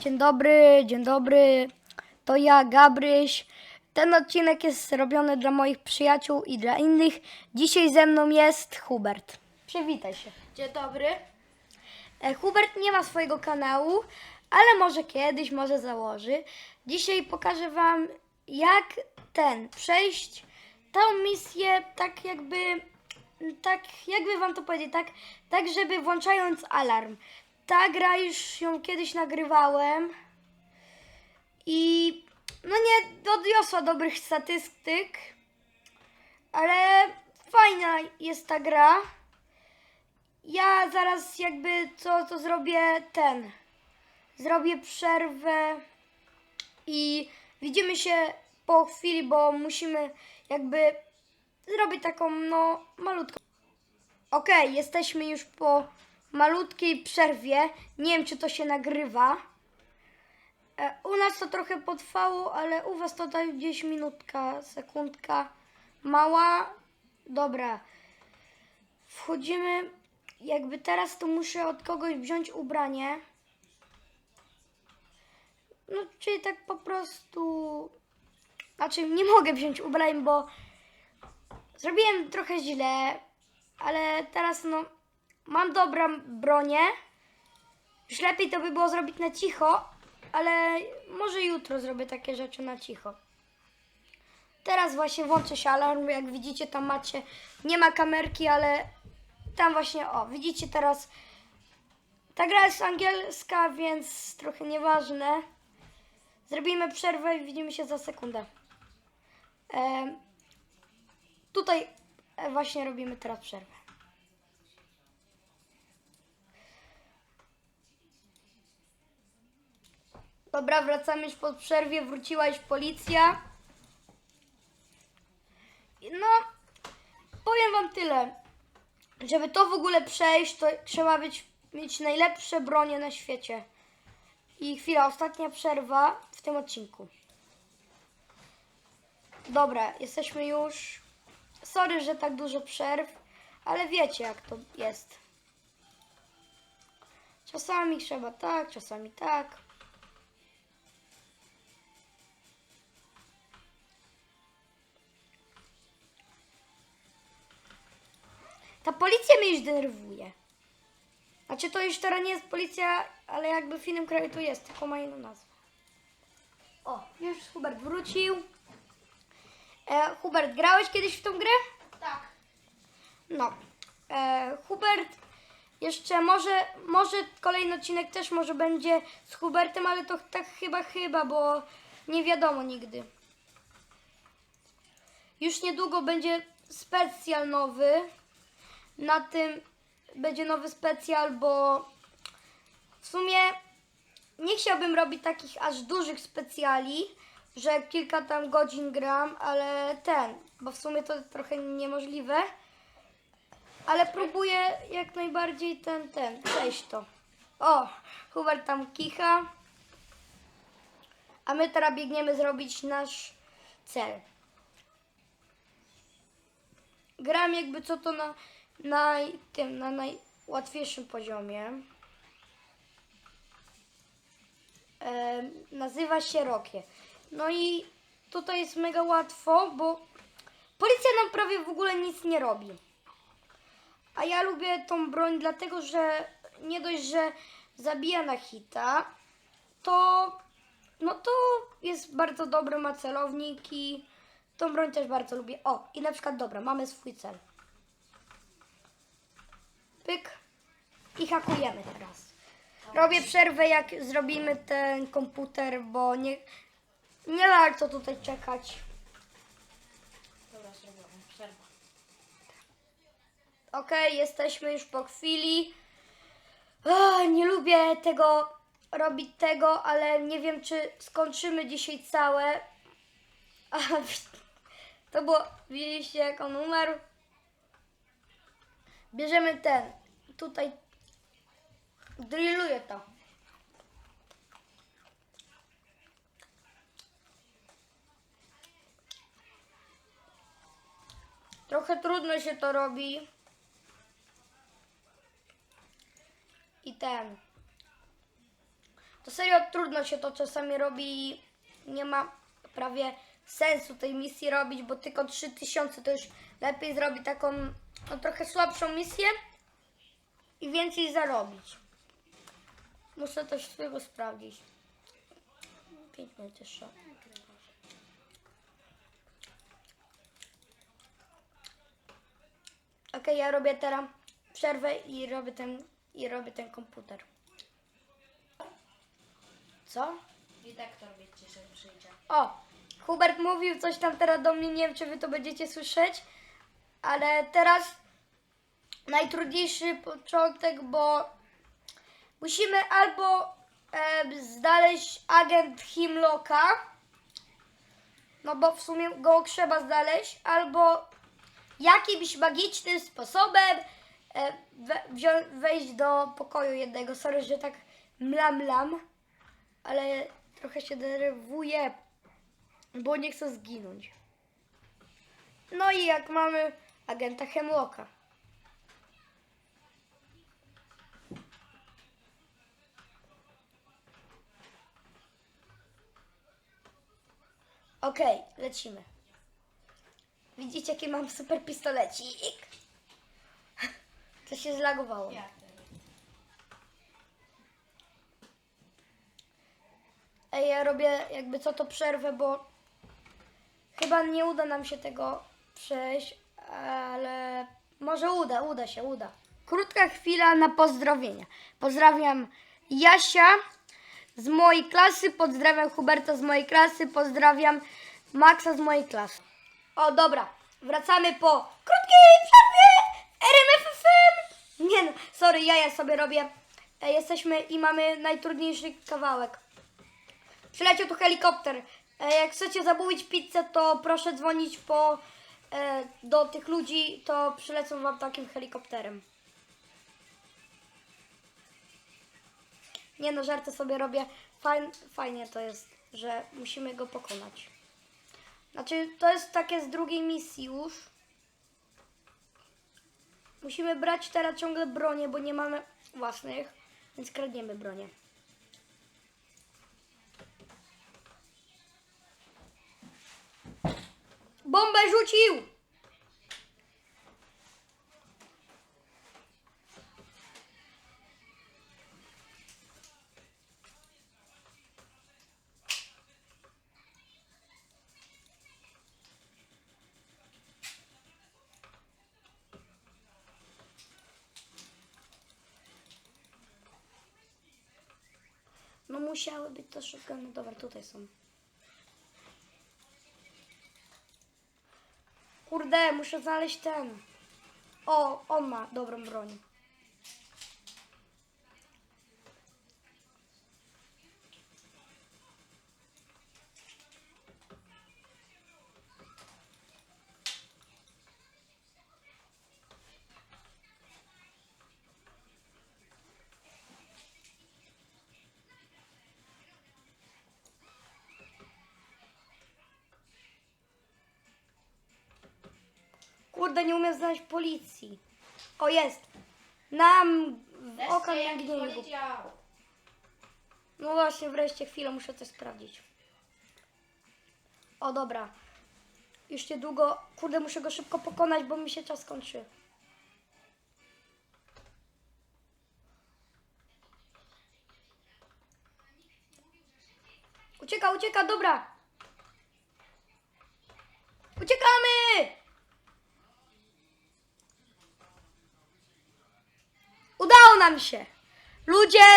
Dzień dobry, dzień dobry. To ja, Gabryś. Ten odcinek jest robiony dla moich przyjaciół i dla innych. Dzisiaj ze mną jest Hubert. Przywitaj się. Dzień dobry. E, Hubert nie ma swojego kanału, ale może kiedyś, może założy. Dzisiaj pokażę Wam, jak ten przejść tą misję, tak jakby, tak jakby Wam to powiedzieć, tak, tak żeby włączając alarm. Ta gra już ją kiedyś nagrywałem i no nie odniosła dobrych statystyk, ale fajna jest ta gra. Ja zaraz jakby co to zrobię ten. Zrobię przerwę i widzimy się po chwili, bo musimy jakby zrobić taką no malutką. Okej, jesteśmy już po malutkiej przerwie. Nie wiem czy to się nagrywa. E, U nas to trochę potrwało, ale u was to tutaj gdzieś minutka, sekundka. Mała. Dobra. Wchodzimy. Jakby teraz to muszę od kogoś wziąć ubranie. No, czyli tak po prostu. Znaczy, nie mogę wziąć ubrań, bo zrobiłem trochę źle, ale teraz no. Mam dobrą bronię. Już lepiej to by było zrobić na cicho, ale może jutro zrobię takie rzeczy na cicho. Teraz właśnie włączę się alarm, jak widzicie tam macie, nie ma kamerki, ale tam właśnie, o, widzicie teraz, ta gra jest angielska, więc trochę nieważne. Zrobimy przerwę i widzimy się za sekundę. E, tutaj właśnie robimy teraz przerwę. Dobra, wracamy już po przerwie, wróciła już policja. No, powiem wam tyle. Żeby to w ogóle przejść, to trzeba być, mieć najlepsze bronie na świecie. I chwila, ostatnia przerwa w tym odcinku. Dobra, jesteśmy już. Sorry, że tak dużo przerw, ale wiecie jak to jest. Czasami trzeba tak, czasami tak. Ta policja mnie już denerwuje. Znaczy to już teraz nie jest policja, ale jakby w innym kraju to jest, tylko ma inną nazwę. O, już Hubert wrócił. E, Hubert, grałeś kiedyś w tą grę? Tak. No. E, Hubert, jeszcze może, może kolejny odcinek też może będzie z Hubertem, ale to tak chyba, chyba, bo nie wiadomo nigdy. Już niedługo będzie specjal nowy. Na tym będzie nowy specjal, bo w sumie nie chciałbym robić takich aż dużych specjali, że kilka tam godzin gram, ale ten, bo w sumie to trochę niemożliwe. Ale próbuję jak najbardziej ten, ten, przejść to. O, Hubert tam kicha. A my teraz biegniemy zrobić nasz cel. Gram jakby co to na, na tym, na najłatwiejszym poziomie. E, nazywa się Rokie. No i tutaj jest mega łatwo, bo policja nam prawie w ogóle nic nie robi. A ja lubię tą broń dlatego, że nie dość, że zabija na hita, to no to jest bardzo dobry, ma celownik i tą broń też bardzo lubię. O, i na przykład dobra, mamy swój cel. Pyk. I hakujemy teraz. Robię przerwę, jak zrobimy ten komputer, bo nie, nie warto tutaj czekać. Dobra, zrobiłem. Przerwa. Okej, jesteśmy już po chwili. Nie lubię tego robić tego, ale nie wiem, czy skończymy dzisiaj całe. To było, widzieliście jak on umarł? Bierzemy ten, tutaj drilluję to. Trochę trudno się to robi. I ten. to serio trudno się to czasami robi i nie ma prawie sensu tej misji robić, bo tylko 3000 to już lepiej zrobić taką no, trochę słabszą misję i więcej zarobić. Muszę też swojego sprawdzić. 5 minut jeszcze. Okej, ja robię teraz przerwę i robię ten, i robię ten komputer. Co? I tak to robię ciszę przyjdzie. O, Hubert mówił coś tam teraz do mnie, nie wiem czy wy to będziecie słyszeć, ale teraz najtrudniejszy początek, bo musimy albo e, znaleźć agent Himlocka, no bo w sumie go trzeba znaleźć, albo jakimś magicznym sposobem e, we, wejść do pokoju jednego. Sorry, że tak mlam mlam, ale trochę się denerwuję, bo nie chcę zginąć. No i jak mamy agenta Hemlocka. Okej, lecimy. Widzicie, jaki mam super pistolecik? To się zlagowało. Ja Ej, ja robię jakby co to przerwę, bo chyba nie uda nam się tego przejść, ale może uda, uda się, uda. Krótka chwila na pozdrowienia. Pozdrawiam Jasia z mojej klasy, pozdrawiam Huberta z mojej klasy, pozdrawiam Maxa z mojej klasy. O, dobra, wracamy po krótkiej przerwie RMFFM. Nie no, sorry, ja ja sobie robię. E, Jesteśmy i mamy najtrudniejszy kawałek. Przyleciał tu helikopter. E, Jak chcecie zamówić pizzę, to proszę dzwonić po e, do tych ludzi, to przylecą wam takim helikopterem. Nie no, żarty sobie robię. Fajn, fajnie to jest, że musimy go pokonać. Znaczy, to jest takie z drugiej misji już. Musimy brać teraz ciągle bronię, bo nie mamy własnych, więc kradniemy bronię. Bombę rzucił! No musiały być to shotguny. Dobra, tutaj są. Kurde, muszę znaleźć ten. O, on ma dobrą broń. Kurde, nie umiem znaleźć policji. O, jest. Nam w oka nie powiedział. No właśnie, wreszcie chwilę muszę coś sprawdzić. O, dobra. Już niedługo, kurde, muszę go szybko pokonać, bo mi się czas kończy. Ucieka, ucieka, dobra. Nam się! Ludzie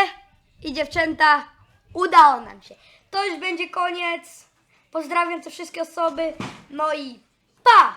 i dziewczęta, udało nam się. To już będzie koniec. Pozdrawiam te wszystkie osoby. No i pa!